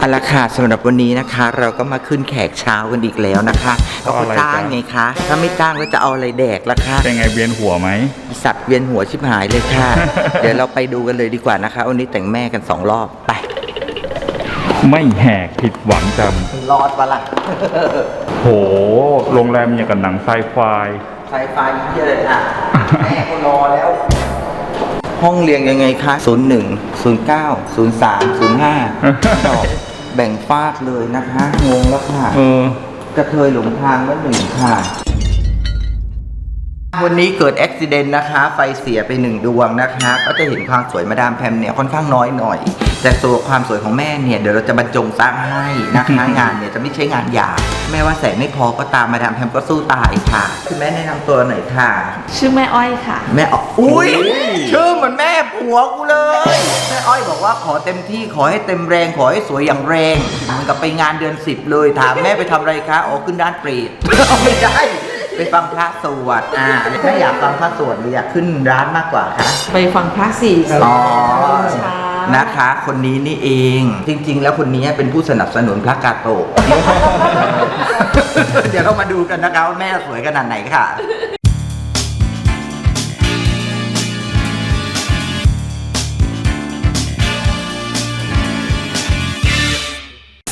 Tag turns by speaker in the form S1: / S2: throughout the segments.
S1: เอาละค่ะสำหรับวันนี้นะคะ เราก็มาขึ้นแขกเช้ากันอีกแล้วนะคะก็
S2: เอาอะไร
S1: จ้าง
S2: จ๊ะ
S1: ไงคะ ถ้าไม่จ้างแล้วจะเอาอะไรแดกล่ะคะ
S2: เป็นไงเวียนหัวไหม
S1: สัตว์เวียนหัวชิบหายเลยค่ะ เดี๋ยวเราไปดูกันเลยดีกว่านะคะวันนี้แต่งแม่กันสองรอบไป
S2: ไม่แหกผิดหวังจ
S1: รอดปะล่ะำ
S2: โหโรงแรมอย่างกับหนังไซไฟ
S1: ไฟไฟเยอะเลยอะแม่ก็รอแล้ว ห้องเรียงยังไงคะ 01 09 03 05ดอก แบ่งฟากเลยนะคะงงแล้วค่ะ
S2: เออ
S1: กระเทยหลงทางว่าหนึ่งค่ะ วันนี้เกิดอุบิเหตุนะคะ ไฟเสียไปหนึ่งดวงนะคะ ก็จะเห็นความสวยมาดามแพมเนี่ยค่อนข้างน้อยหน่อย แต่ตัวความสวยของแม่เนี่ยเดี๋ยวเราจะบรรจงสร้างให้นะคะงานเนี่ยจะไม่ใช่งานหยาบแม่ว่าแสงไม่พอก็ตามมาดามแพมก็สู้ตายค่ะคุณแม่แนะนำตัวหน่อยค่ะ
S3: ชื่อแม่อ้อยค่ะ
S1: แม่ออกอุ้ย
S2: อุ้ย
S1: ชื่อเหมือนแม่ผัวกูเลยแม่อ้อยบอกว่าขอเต็มที่ขอให้เต็มแรงขอให้สวยอย่างแรงเหมันกับไปงานเดือนสิบเลยถามแม่ไปทำอะไรคะอ๋อขึ้นด้านเปรต ไม่ได้ไปฟังพระสวดอ่าถ้าอยากฟังพระสวดหรืออยากขึ้นร้านมากกว่าคะ
S3: ไปฟังพระสี่
S1: อ๋อ
S3: เช้า
S1: นะคะ คนนี้นี่เอง จริง ๆ แล้วคนนี้เป็นผู้สนับสนุนพระกาโตะ เดี๋ยวเรามาดูกันนะคะว่าแม่สวยขนาดไหนค่ะ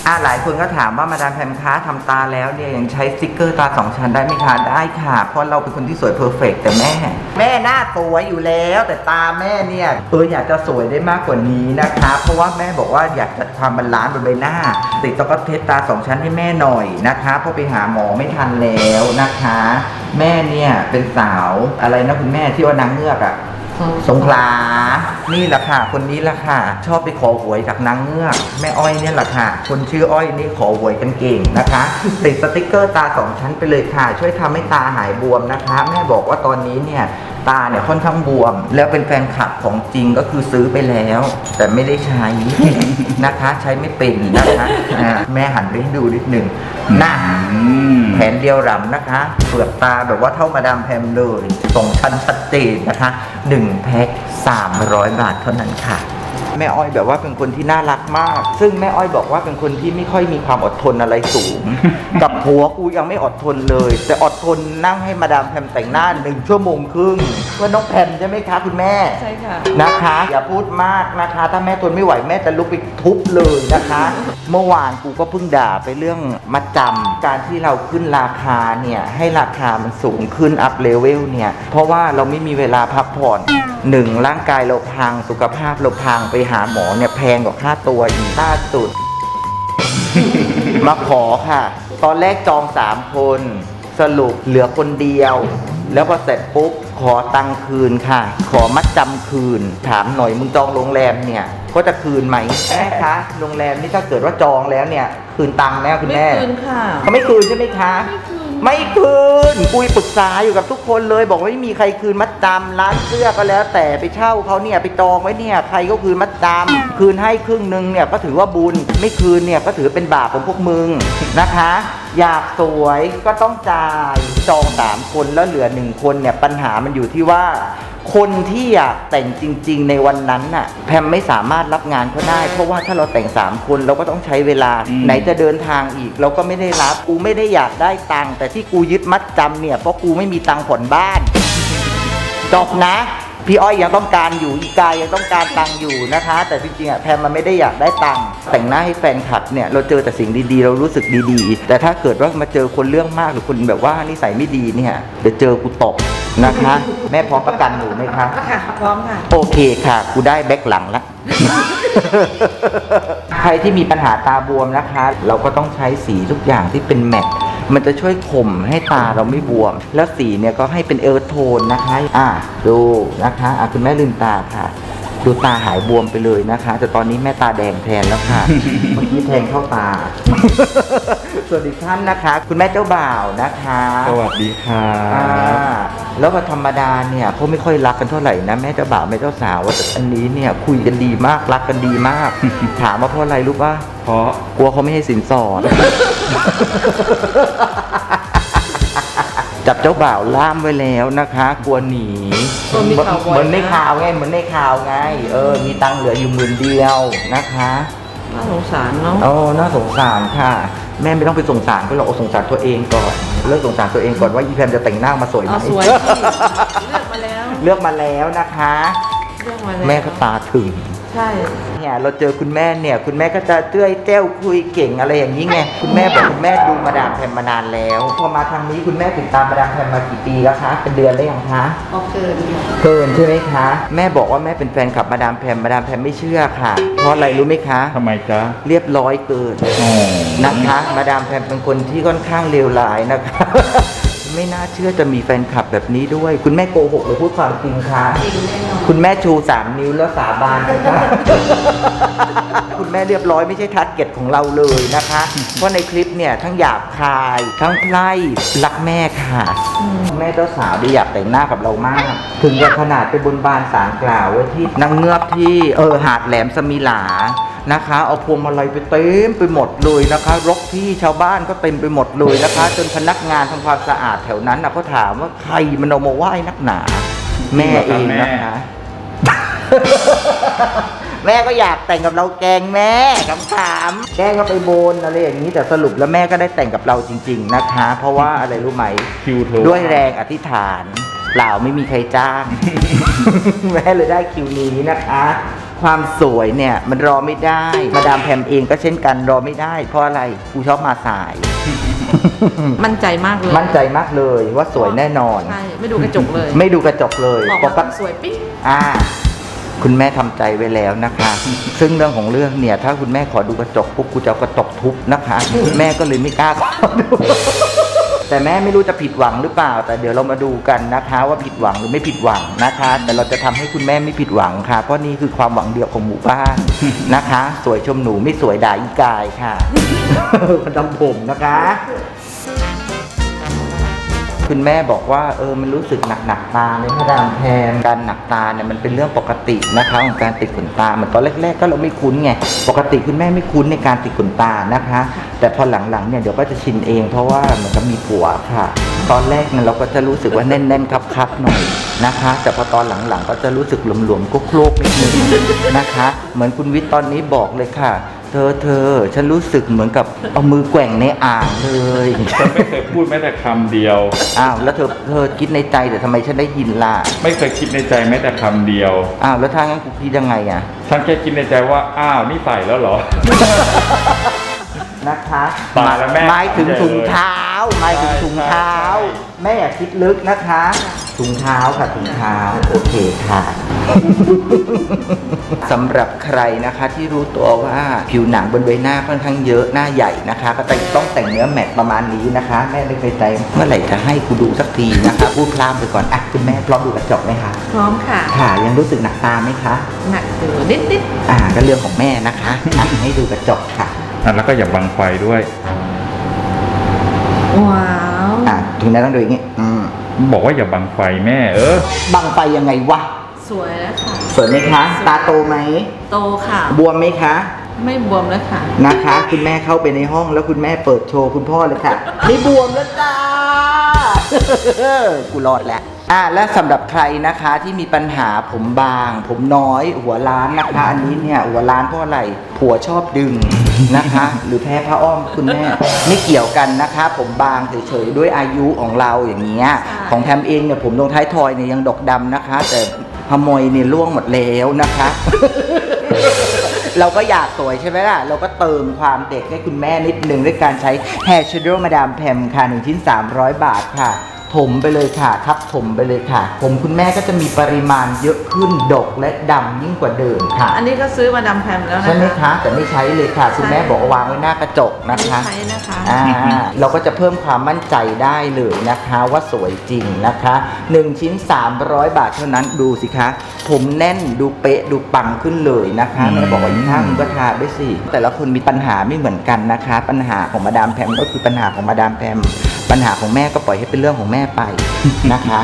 S1: อ่าหลายคนก็ถามว่ามาดามแพมค้าทำตาแล้วเนี่ยยังใช้สติกเกอร์ตาสองชั้นได้ไหมคะได้ค่ะ เพราะเราเป็นคนที่สวยเพอร์เฟกแต่แม่ แม่หน้าสวยอยู่แล้วแต่ตาแม่เนี่ยเอออยากจะสวยได้มากกว่านี้นะคะ เพราะว่าแม่บอกว่าอยากจัดความบาลานซ์บนใบหน้า ติดสก็เทสตาสองชั้นให้แม่หน่อยนะคะเพราะไปหาหมอไม่ทันแล้วนะคะ แม่เนี่ยเป็นสาวอะไรนะคุณแม่ที่ว่านางเงือกอะ สงขลา นี่แหละค่ะ คนนี้แหละค่ะ ชอบไปขอหวยจากนางเงือก แม่อ้อยเนี่ยแหละค่ะ คนชื่ออ้อยนี่ขอหวยกันเก่งนะคะ ติดสติกเกอร์ตาสองชั้นไปเลยค่ะ ช่วยทำให้ตาหายบวมนะคะ แม่บอกว่าตอนนี้เนี่ยตาเนี่ยค่อนข้างบวม แล้วเป็นแฟนคลับของจริงก็คือซื้อไปแล้ว แต่ไม่ได้ใช้นะคะ ใช้ไม่เป็นนะคะอ่าแม่หันไปให้ดูนิดหนึ่งหน้า
S2: อืม
S1: แผนเดียวรำนะคะ เปลือกตาแบบว่าเท่ามาดามแพมเลยส่งชั้นชัดเจนนะคะ 1 แพ็ค300 บาทเท่านั้นค่ะ แม่อ้อยแบบว่าเป็นคนที่น่ารักมาก ซึ่งแม่อ้อยบอกว่าเป็นคนที่ไม่ค่อยมีความอดทนอะไรสูง กับผัวกูยังไม่อดทนเลย แต่อดทนนั่งให้มาดามแพมแต่งหน้าหนึ่งชั่วโมงครึ่งเพื่อน้องแพมใช่ไหมคะคุณแม่
S3: ใช่ค่ะ
S1: นะคะ อย่าพูดมากนะคะ ถ้าแม่ทนไม่ไหวแม่จะลุกไปทุบเลยนะคะ เมื่อวานกูก็เพิ่งด่าไปเรื่องมัดจำการที่เราขึ้นราคาเนี่ยให้ราคามันสูงขึ้นอัพเลเวลเนี่ยเพราะว่าเราไม่มีเวลาพักผ่อนหนึ่งร่างกายเราพังสุขภาพเราพังไปหาหมอเนี่ยแพงกว่าค่าตัวอีกล่าสุด มาขอค่ะ ตอนแรกจองสามคน สรุปเหลือคนเดียว แล้วพอเสร็จปุ๊บ ขอตังค์คืนค่ะ ขอมัดจำคืน ถามหน่อยมึงจองโรงแรมเนี่ย ก็จะคืนไหมแม่คะโรงแรมนี่ถ้าเกิดว่าจองแล้วเนี่ย คืนตังค์แล้วคุณ
S3: ไม่
S1: แม่
S3: คืนค่ะ
S1: เขาไม่คืนใช่ไหมคะ ไม่คื ไม่คืนปุยปรึกษาอยู่กับทุกคนเลย บอกว่าไม่มีใครคืนมัดจำร้านเสื้อก็แล้ว แต่ไปเช่าเขาเนี่ยไปจองไว้เนี่ยใครก็คืนมัดจำคืนให้ครึ่งหนึ่งเนี่ยก็ถือว่าบุญไม่คืนเนี่ยก็ถือเป็นบาปของพวกมึงนะคะ อยากสวยก็ต้องจ่ายจองสามคนแล้วเหลือหนึ่งคนเนี่ยปัญหามันอยู่ที่ว่า คนที่อยากแต่งจริง ๆ ในวันนั้นน่ะแพมไม่สามารถรับงานเขาได้ เพราะว่าถ้าเราแต่งสามคนเราก็ต้องใช้เวลา
S2: อืม
S1: ไหนจะเดินทางอีก เราก็ไม่ได้รับ กูไม่ได้อยากได้ตังค์แต่ที่กูยึดมัดจำเนี่ยเพราะกูไม่มีตังค์ผ่อนบ้านจบนะ พี่อ้อยยังต้องการอยู่อีกายยังต้องการตังค์อยู่นะคะ แต่จริงๆอะแพมมันไม่ได้อยากได้ตังค์แต่งหน้าให้แฟนคลับเนี่ยเราเจอแต่สิ่งดีๆ เรารู้สึกดีๆ แต่ถ้าเกิดว่ามาเจอคนเรื่องมากหรือคนแบบว่านิสัยไม่ดีเนี่ยเดี๋ยวเจอกูตบนะคะ แม่พร้อมประกันหนูไหมคะ
S3: ค่ะพร้อมค่ะ
S1: โอเคค่ะกูได้แบ็คหลังละ ใครที่มีปัญหาตาบวมนะคะ เราก็ต้องใช้สีทุกอย่างที่เป็นแมตต์ มันจะช่วยข่มให้ตาเราไม่บวม แล้วสีเนี่ยก็ให้เป็นเอิร์ธโทนนะคะ อะดูนะคะอะคุณแม่ลืมตาค่ะ ดูตาหายบวมไปเลยนะคะ แต่ตอนนี้แม่ตาแดงแทนแล้วค่ะ เมื่อกี้แทงเข้าตาสวัสดีท่านนะคะ คุณแม่เจ้าบ่าวนะคะ
S2: สวัสดีครั
S1: อ่า
S2: บ
S1: แล้วก็ธรรมดาเนี่ยเขาไม่ค่อยรักกันเท่าไหร่นะแม่เจ้าบ่าวแม่เจ้าสาวว่าแต่อันนี้เนี่ยคุยกันดีมากรักกันดีมาก ถามว่าเพราะอะไรรู้ป่ะ
S2: เพราะ
S1: กลัวเขาไม่ให้สินสอด จับเจ้าบ่าวล่ามไว้แล้วนะคะ กลัวหนี
S3: เออมีข่าวบ่อย
S1: เหมือนใน
S3: นะ
S1: ข่าวไงเหมือนในข่าวไง เออ มีตังค์เหลืออยู่หมื่นเดียวนะคะ
S3: น่าสงสารเนาะ
S1: โอ้น่าสงสารค่ะ แม่ไม่ต้องไปสงสารก็หรอกเอาสงสารตัวเองก่อนเลิกสงสารตัวเองก่อนว่าอีแพมจะแต่งหน้ามาสวยไหม
S3: เอาสวยสิเลือกมาแล้ว
S1: เลือกมาแล้วนะคะ
S3: เลือกมาแล้ว
S1: แม่ก็ตาถึง
S3: ใช่
S1: เนี่ยเราเจอคุณแม่เนี่ย คุณแม่ก็จะเจ้ยเจ้วคุยเก่งอะไรอย่างนี้ไงคุณแม่บอกคุณแม่ดูมาดามแพมมานานแล้ว พอมาทางนี้คุณแม่ติดตามมาดามแพมมากี่ปีแล้วคะ เป็นเดือนแล้วยังคะ
S3: ออกเกินค่ะ
S1: เกินใช่ไหมคะ แม่บอกว่าแม่เป็นแฟนคลับมาดามแพมมาดามแพมไม่เชื่อค่ะ เพราะอะไรรู้ไหมคะ
S2: ทำไมจ๊ะ
S1: เรียบร้อยเกิน
S2: อ๋อ
S1: นะคะ มาดามแพมเป็นคนที่ค่อนข้างเลวร้ายนะคะ ไม่น่าเชื่อจะมีแฟนคลับแบบนี้ด้วย คุณแม่โกหกหรือพูดความจริงคะ
S3: จริงแน่นอน
S1: คุณแม่ชูสามนิ้วแล้วสาบานนะคะคุณแม่เรียบร้อยไม่ใช่ทัดเก็ตของเราเลยนะคะ เพราะในคลิปเนี่ยทั้งหยาบคาย ทั้งไล่รักแม่ค่ะ แม่เจ้าสาวดีอยากแต่งหน้ากับเรามาก ถึงกับขนาดไปบนบานสารกล่าวไว้ที่นางเงือบที่เออหาดแหลมสมิหลา นะคะ เอาพวงมาลัยไปเต็มไปหมดเลยนะคะรกที่ชาวบ้านก็เต็มไปหมดเลยนะคะ จนพนักงานทำความสะอาดแถวนั้นนะเขาถามว่าใครมันเอามาไหว้นักหนา แม่เองนะคะแม่ก็อยากแต่งกับเราแกล้งแม่ขำๆแกล้งก็ไปบนอะไรอย่างนี้แต่สรุปแล้วแม่ก็ได้แต่งกับเราจริง ๆนะคะ เพราะว่าอะไรรู้ไหม
S2: คิวเธอ
S1: ด้วยแรงอธิษฐานเปล่าไม่มีใครจ้าง แม่เลยได้คิวนี้นะคะ ความสวยเนี่ยมันรอไม่ได้ มาดามแพมเองก็เช่นกันรอไม่ได้ เพราะอะไรกูชอบมาสาย
S3: มั่นใจมากเลย
S1: มั่นใจมากเลยว่าสวยแน่นอน
S3: ใช่ไม่ดูกระจกเลย
S1: ไม่ดูกระจกเลย
S3: บอก
S1: ป
S3: ว่ากต้อ
S1: ติ
S3: งสวยปิ๊ง
S1: อ่า คุณแม่ทำใจไว้แล้วนะคะ ซึ่งเรื่องของเรื่องเนี่ย ถ้าคุณแม่ขอดูกระจกปุ๊บกูจะเอากระจกทุบนะคะ แม่ก็เลยไม่กล้าขอดู แต่แม่ไม่รู้จะผิดหวังหรือเปล่า แต่เดี๋ยวเรามาดูกันนะคะ ว่าผิดหวังหรือไม่ผิดหวังนะคะ แต่เราจะทำให้คุณแม่ไม่ผิดหวังค่ะ เพราะนี่คือความหวังเดียวของหมู่บ้านนะคะ สวยชมหนูไม่สวยด่าอีกายค่ะมันทำผมนะคะ คุณแม่บอกว่าเออมันรู้สึกหนักหนักตาเลยพระดามแพมการหนักตาเนี่ยมันเป็นเรื่องปกตินะคะของการติดขนตาเหมือนตอนแรกๆ ก็เราไม่คุ้นไงปกติคุณแม่ไม่คุ้นในการติดขนตานะคะ แต่พอหลังๆเนี่ยเดี๋ยวก็จะชินเอง เพราะว่ามันก็มีผัวค่ะ ตอนแรกเนี่ยเราก็จะรู้สึกว่าแน่นๆครับๆหน่อยนะคะ แต่พอตอนหลังๆ ก็จะรู้สึกหลวมๆโคลกๆนิดนึงนะคะ เหมือนคุณวิทย์ตอนนี้บอกเลยค่ะ เธอเธอ ฉันรู้สึกเหมือนกับเอามือแกว่งในอ่างเลย
S2: ฉันไม่เคยพูดแม้แต่คำเดียว
S1: อ้าวแล้วเธอเธอคิดในใจแต่ทำไมฉันได้ยินล่ะ
S2: ไม่เคยคิดในใจแม้แต่คำเดียว
S1: อ้าวแล้วถ้างั้นกูคิดยังไงอะ
S2: ฉันแค่คิดในใจว่าอ้าวนี่ใส่แล้วเหรอ
S1: นะคะ
S2: ตายแล้วแม่
S1: หมายถึง
S2: ใหญ่เลย
S1: ถุงเท้าหมายถึงถุงเท้า
S2: ใช่ใช่
S1: แม่อย่าคิดลึกนะคะ ถุงเท้าค่ะถุงเท้าโอเคค่ะ สำหรับใครนะคะที่รู้ตัวว่าผิวหนังบนใบหน้าค่อนข้างเยอะหน้าใหญ่นะคะ ก็ต้องแต่งเนื้อแมตต์ประมาณนี้นะคะ แม่ไม่เคยใจเมื่อไหร่จะให้กูดูสักทีนะคะพูดพลามไปก่อนอะคุณแม่พร้อมดูกระจกไหมคะ
S3: พร้อมค่ะ
S1: ค่ะยังรู้สึกหนักตาไหมคะ
S3: หนักอยู่นิดนิด
S1: อ่าก็เรื่องของแม่นะคะอะให้ดูกระจกค่ะ
S2: อะแล้วก็อย่าบังไฟด้วย
S3: ๆว้าว
S1: อ่าถึงนั้นต้องดูอย่างงี้อืม
S2: บอกว่าอย่าบังไฟแม่ เออ
S1: บังไปยังไงวะ
S3: สวยแล้วค่ะ
S1: สวยไหมคะ ตาโตไหม
S3: โตค่ะ
S1: บวมไหมคะ
S3: ไม่บวมแล้วค่ะ
S1: นะคะ คุณแม่เข้าไปในห้องแล้วคุณแม่เปิดโชว์คุณพ่อเลยค่ะ ไม่บวมแล้วจ้า กูรอดแล้ว อ่าและสำหรับใครนะคะที่มีปัญหาผมบาง ผมน้อยหัวล้านนะคะ อันนี้เนี่ยหัวล้านเพราะอะไรผัวชอบดึงนะคะ หรือแพ้ผ้าอ้อมคุณแม่ไม่เกี่ยวกันนะคะ ผมบางเฉยๆด้วยอายุของเราอย่างเงี้ย
S3: ใช่
S1: ของแทมเองเนี่ยผมลงท้ายทอยเนี่ยยังดกดำนะคะ แต่ขโมยเนี่ยล่วงหมดแล้วนะคะ เราก็อยากสวยใช่ไหมล่ะ เราก็เติมความเด็กให้คุณแม่นิดนึงด้วยการใช้ Hair Shadow Madame Pam ค่ะ1ชิ้น300 บาทค่ะ ถมไปเลยค่ะ ทับถมไปเลยค่ะ ผมคุณแม่ก็จะมีปริมาณเยอะขึ้นดกและดำยิ่งกว่าเดิมค่ะ
S3: อันนี้ก็ซื้อมาดามแพมแล้วนะ
S1: ใช่ไหม
S3: คะ
S1: คะ แต่ไม่ใช้เลยค่ะ คุณแม่บอกว่าวางไว้หน้ากระจกนะคะ
S3: ไม่ใช้นะคะ
S1: อ่าเราก็จะเพิ่มความมั่นใจได้เลยนะคะว่าสวยจริงนะคะ1ชิ้น 300 บาทเท่านั้นดูสิคะ ผมแน่นดูเป๊ะดูปังขึ้นเลยนะคะ
S2: อืม
S1: แม่บอกว่าอีกข้างมึงก็ทาด้วยสิแต่ละคนมีปัญหาไม่เหมือนกันนะคะ ปัญหาของมาดามแพมก็คือปัญหาของมาดามแพม ปัญหาของแม่ก็ปล่อยให้เป็นเรื่องของแม่ไปนะคะ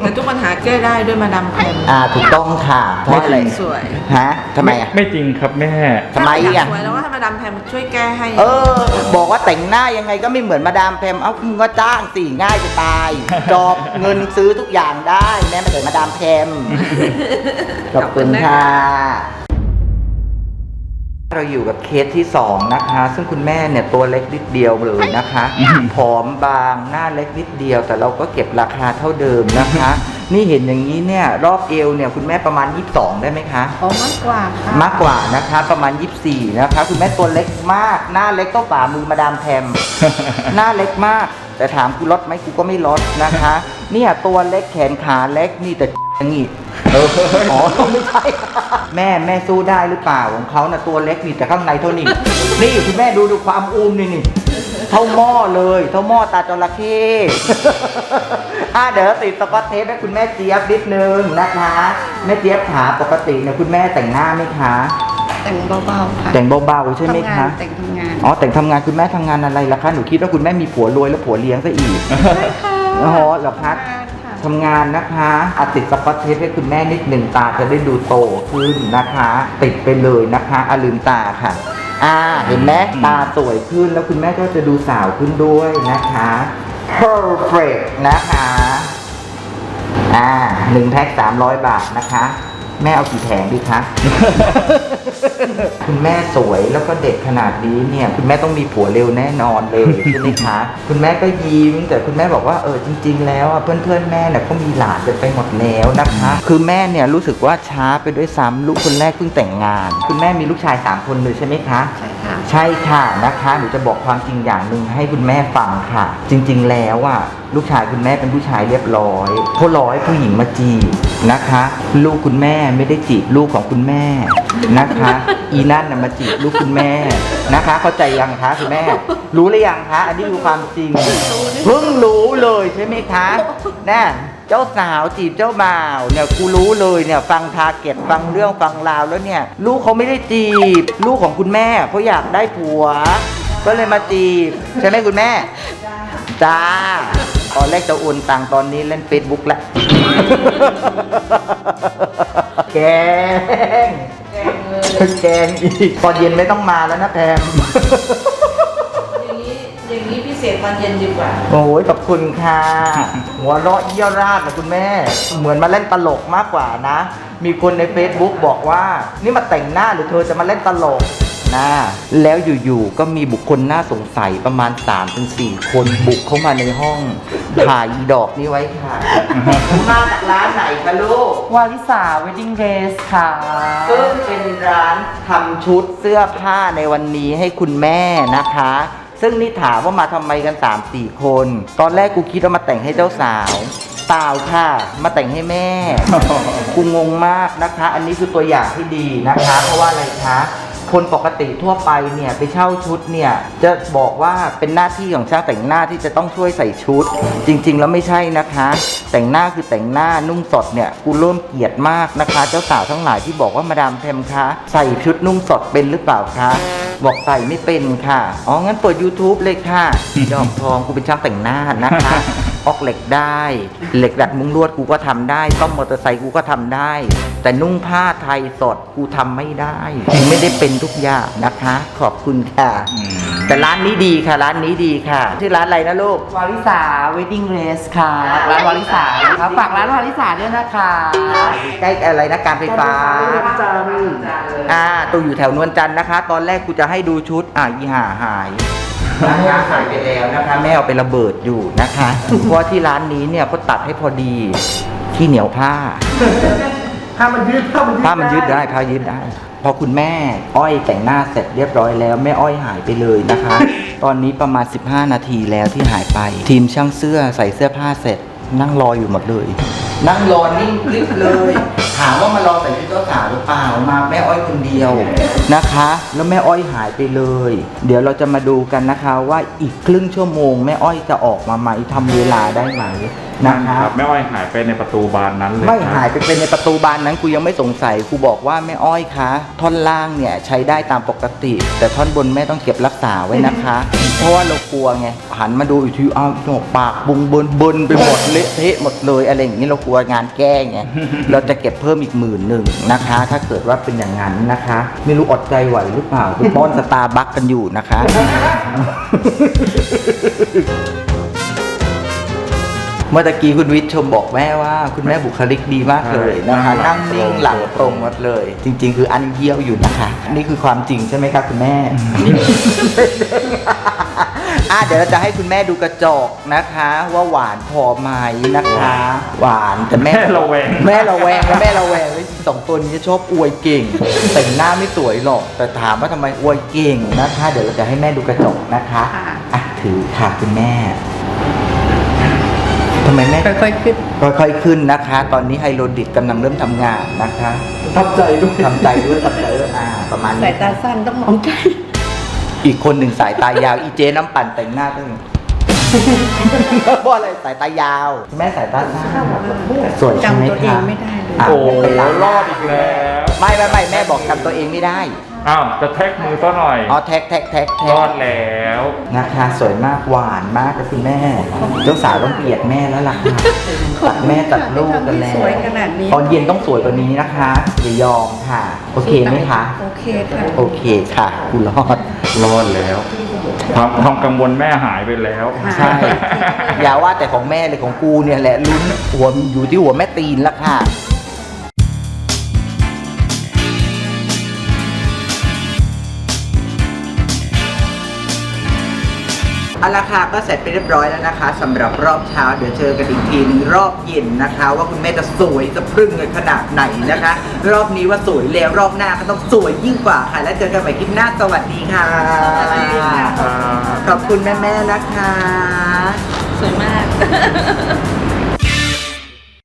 S3: แต่ทุกปัญหาแก้ได้ด้วยมาดามแพม
S1: อ่าถูกต้องค่ะเพราะอะไร
S3: สวย
S1: ฮะทำไมอะ
S2: ไม่จริงครับแม่
S1: ทำไม
S3: ถ้าอยา
S1: อะ
S3: กสวยแล้วก็ให้มาดามแพมช่วยแก้ให้
S1: เออ บอกว่าแต่งหน้ายังไงก็ไม่เหมือนมาดามแพมเอ้ามึงก็จ้างสี่ง่ายจะตาย จอบเงินซื้อทุกอย่างได้แม่ไม่เคยมาดามแพมขอบคุณค่ะ เราอยู่กับเคสที่ 2 นะคะ ซึ่งคุณแม่เนี่ยตัวเล็กนิดเดียวเลยนะคะผอมบางหน้าเล็กนิดเดียว แต่เราก็เก็บราคาเท่าเดิมนะคะ นี่เห็นอย่างนี้เนี่ยรอบเอวเนี่ยคุณแม่ประมาณ 22 ได้ไหมคะ
S3: อ๋อมากกว่าค่ะ
S1: มากกว่านะคะประมาณ 24 นะคะ คุณแม่ตัวเล็กมาก หน้าเล็กก็ฝ่ามือมาดามแพมหน้าเล็กมาก แต่ถามกูลดไหมกูก็ไม่ลดนะคะ เนี่ยตัวเล็กแขนขาเล็กนี่แต่อย่างงี้เอออ๋อไม่ใช่ แม่แม่สู้ได้หรือเปล่าของเขานะตัวเล็กนี่แต่ข้างในเท่านี้ นี่คุณแม่ดูดูความอูมนี่นี่เท่าหม้อเลยเท่าหม้อตาจระเข้อะเดี๋ยวติดสกอตเทปให้คุณแม่เจี๊ยบนิดนึงนะคะแม่เจี๊ยบขาปกติเนี่ยคุณแม่แต่งหน้าไหมคะ
S4: แต่งเบาๆค่ะ
S1: แต่งเบาๆใช่ไหม
S4: ทำงา
S1: คะ
S4: นแต่งทำงาน
S1: อ๋อแต่งทำงานคุณแม่ทำงานอะไรล่ะคะหนูคิดว่าคุณแม่มีผัวรวยแล้วผัวเลี้ยงซะอีก
S3: ใช่ค่ะ
S1: อ๋อเหรอคะ
S3: ทำงานค่ะ
S1: ทำงานนะคะอะติดสกอตเทปให้คุณแม่นิดหนึ่งตาจะได้ดูโตขึ้นนะคะ ติดไปเลยนะคะอะลืมตาค่ะ อ่าเห็นไหมตาสวยขึ้นแล้วคุณแม่ก็จะดูสาวขึ้นด้วยนะคะ perfect นะคะ อ่าหนึ่งแพ็คสามร้อยบาทนะคะ แม่เอากี่แผงดีคะ คุณแม่สวยแล้วก็เด็กขนาดนี้เนี่ย คุณแม่ต้องมีผัวเร็วแน่นอนเลยใช่ไหมคะ คุณแม่ก็ยิ้ม แต่คุณแม่บอกว่าเออจริง ๆ แล้วอะเพื่อนๆแม่เนี่ยเขามีหลานกันไปหมดแล้วนะคะ คือแม่เนี่ยรู้สึกว่าช้าไปด้วยซ้ำลูกคนแรกเพิ่งแต่งงาน คุณแม่มีลูกชายสามคนเลยใช่ไหมคะ
S4: ใช่ค่ะ
S1: ใช่ค่ะนะคะหนูจะบอกความจริงอย่างหนึ่งให้คุณแม่ฟังค่ะ จริง ๆ แล้วอะ ลูกชายคุณแม่เป็นผู้ชายเรียบร้อยเขาร้อยผู้หญิงมาจีบนะคะ ลูกคุณแม่ไม่ได้จีบลูกของคุณแม่นะคะ อีนั่นน่ะมาจีบลูกคุณแม่นะคะ เข้าใจยังคะคุณแม่ รู้หรือยังคะ อันนี้คือความจริงเพิ่งรู้เลยใช่ไหมคะน่ะเจ้าสาวจีบเจ้าบ่าวเนี่ยกูรู้เลยเนี่ยฟังทาเก็ตฟังเรื่องฟังราวแล้วเนี่ยลูกเขาไม่ได้จีบ ลูกของคุณแม่เพราะอยากได้ผัว ก็เลยมาจีบ ใช่ไหมคุณแม่ จ้า ตอนแรกจะโอนตังค์ตอนนี้เล่นเฟซบุ๊กแล้วแกง
S3: แกงเลย
S1: แกงอีกตอนเย็นไม่ต้องมาแล้วนะแพม
S3: อย่างนี้อย่างนี้พิเศษตอนเย็นดีกว่า
S1: โอ้ยขอบคุณค่ะ หัวเราะเยี่ยวราดนะคุณแม่ เหมือนมาเล่นตลกมากกว่านะ มีคนใน Facebook บอกว่า นี่มาแต่งหน้าหรือเธอจะมาเล่นตลก นะแล้วอยู่ๆก็มีบุคคลน่าสงสัยประมาณ3-4คนบุกเข้ามาในห้องถ่ายอีดอกนี้ไว้ค่ะ มาจากร้านไหนคะลูก
S5: วาลิสาเวดดิ้งเดรสค่ะ
S1: ซึ่งเป็นร้านทำชุดเสื้อผ้าในวันนี้ให้คุณแม่นะคะ ซึ่งนี่ถามว่ามาทำไมกัน 3 4 คน ตอนแรกกูคิดว่ามาแต่งให้เจ้าสาว เปล่าค่ะ มาแต่งให้แม่ กูงงมากนะคะ อันนี้คือตัวอย่างที่ดีนะคะ เพราะว่าอะไรคะ คนปกติทั่วไปเนี่ยไปเช่าชุดเนี่ยจะบอกว่าเป็นหน้าที่ของช่างแต่งหน้าที่จะต้องช่วยใส่ชุด จริง ๆ แล้วไม่ใช่นะคะ แต่งหน้าคือแต่งหน้านุ่งสดเนี่ยกูเริ่มเกลียดมากนะคะ เจ้าสาวทั้งหลายที่บอกว่ามาดามแพมคะใส่ชุดนุ่งสดเป็นหรือเปล่าคะบอกใส่ไม่เป็นค่ะ อ๋อ งั้นเปิด YouTube เลยค่ะ ดอกทองกูเป็นช่างแต่งหน้านะคะ ออกเหล็กได้ เหล็กดัดมุ้งลวดกูก็ทำได้ซ่อมมอเตอร์ไซค์กูก็ทำได้ แต่นุ่งผ้าไทยสดกูทำไม่ได้กูไม่ได้เป็นทุกอย่างนะคะ ขอบคุณค่ะ แต่ร้านนี้ดีค่ะ ร้านนี้ดีค่ะชื่อร้านอะไรนะลูก
S5: วาลิสาเวดดิ้งเดรสค่ะร้านวาลิสานะคะฝากร้านวาลิสาด้วยนะคะ
S1: ใกล้อะไรนะการไฟฟ้า
S5: จัน
S1: อ่าตัวอยู่แถวนวลจันทร์นะคะ ตอนแรกกูจะให้ดูชุดอ่ายี่ห่าหาย นะคะหายไปแล้วนะคะแม่เอาไประเบิดอยู่นะคะ เพราะว่าที่ร้านนี้เนี่ยเขาตัดให้พอดีที่เหนียวผ้า
S5: ถ้ามันยืดถ้ามันยืด
S1: ผ้ามันยืดได้ผ้ายืดได้พอคุณแม่อ้อยแต่งหน้าเสร็จเรียบร้อยแล้วแม่อ้อยหายไปเลยนะคะ ตอนนี้ประมาณ 15 นาทีแล้วที่หายไป ทีมช่างเสื้อใส่เสื้อผ้าเสร็จ นั่งรออยู่หมดเลย นั่งรอนิ่งกริบเลย ถามว่ามารอใส่ชุดเจ้าสาวหรือเปล่ามาแม่อ้อยคนเดียวนะคะ แล้วแม่อ้อยหายไปเลย เดี๋ยวเราจะมาดูกันนะคะว่าอีกครึ่งชั่วโมงแม่อ้อยจะออกมาไหมทำเวลาได้ไหมนะ
S2: นั่น
S1: คะ
S2: ครับแม่อ้อยหายไปในประตูบานนั้นเลย
S1: ไม่
S2: ครับ
S1: หายไปเป็นในประตูบานนั้นกูยังไม่สงสัยกูบอกว่าแม่อ้อยคะ ท่อนล่างเนี่ยใช้ได้ตามปกติ แต่ท่อนบนแม่ต้องเก็บรักษาไว้นะคะ เพราะว่าเรากลัวไงหันมาดูอีกทีอ้าวหนกปากบุงเบินเบินไปหมดเละเทะหมดเลยอะไรอย่างนี้เรากลัวงานแก้ไงเราจะเก็บเพิ่มอีกหมื่นหนึ่งนะคะ ถ้าเกิดว่าเป็นอย่างนั้นนะคะ ไม่รู้อดใจไหวหรือเปล่าไปป้อนสตาร์บัคกันอยู่นะคะ เมื่อตะกี้คุณวิทย์ชมบอกแม่ว่า คุณแม่บุคลิกดีมากเลยนะคะ
S2: ใช่
S1: นั่งนิ่งหลังตรงหมดเลย จริง ๆ คืออันเยี่ยวอยู่นะคะ นี่คือความจริงใช่ไหมคะคุณแม่ อะเดี๋ยวเราจะให้คุณแม่ดูกระจกนะคะ ว่าหวานพอไหมนะคะ หวานแต่แม่
S2: แม่ระแวง
S1: แม่ระแวงและแม่ระแวงเลยสองตัวนี้ชอบอวยเก่ง แต่งหน้าไม่สวยหรอก แต่ถามว่าทำไมอวยเก่งนะคะ เดี๋ยวเราจะให้แม่ดูกระจกนะคะอะถือค่ะคุณแม่ ทำไมแม่
S3: ค่อยๆขึ้น
S1: ค่อยๆขึ้นนะคะ ตอนนี้ไฮโลดิตกำลังเริ่มทำงานนะคะทำใจด้วยทำใจด้วยทำใจด้วยอ่าประมาณ
S3: สา
S1: นี้
S3: ยตาสั้นต้องมองใกล้
S1: อีกคนหนึ่งสายตายาว อีเจน้ำปั่นแต่งหน้าตั้งเพราะอะไรสายตายาว แม่สายตาสั้นสวยใช่ไหม
S3: จำตัวเอง
S1: คะ
S3: ไม่ได้เลย
S1: อะ
S2: โอ้
S1: ไม่เป็นไร
S2: รอดอีกแล้ว
S1: ไม่ไม่ไม่แม่บอกจำตัวเองไม่ได้
S2: อ้าวจะแท็กมือซะหน่อย
S1: อ๋อแท็กแท็กแท็ก
S2: ร
S1: แท็
S2: อกดแล้ว
S1: นะคะ สวยมากหวานมากกับคุณแม่เจ้าสาวต้องเกลียดแม่แล้วล่ะค่ะตัดแม่ตัดลูกกันแล้ว
S3: สวยขนาดนี้
S1: ตอนเย็นต้องสวยกว่านี้นะคะอย่ายอมค่ะ โอเคไหมคะ
S3: โอเคค่ะ
S1: โอเคค่ะกูรอด
S2: รอดแล้วความความกังวลแม่หายไปแล้ว
S1: ใช่ อย่าว่าแต่ของแม่เลยของกูเนี่ยแหละลุ้นหัวอยู่ที่หัวแม่ตีนละค่ะ เอาละค่ะก็เสร็จไปเรียบร้อยแล้วนะคะสำหรับรอบเช้าเดี๋ยวเจอกันอีกทีหนึงรอบเย็นนะคะ ว่าคุณแม่จะสวยจะพรึ่งกันขนาดไหนนะคะ รอบนี้ว่าสวยแล้วรอบหน้าก็ต้องสวยยิ่งกว่าค่ะ แล้วเจอกันใหม่คลิปหน้าสวัสดีค่ะ
S3: สวัสดีค่ะ
S1: ขอบคุณแม่ๆนะคะ
S3: สวยมาก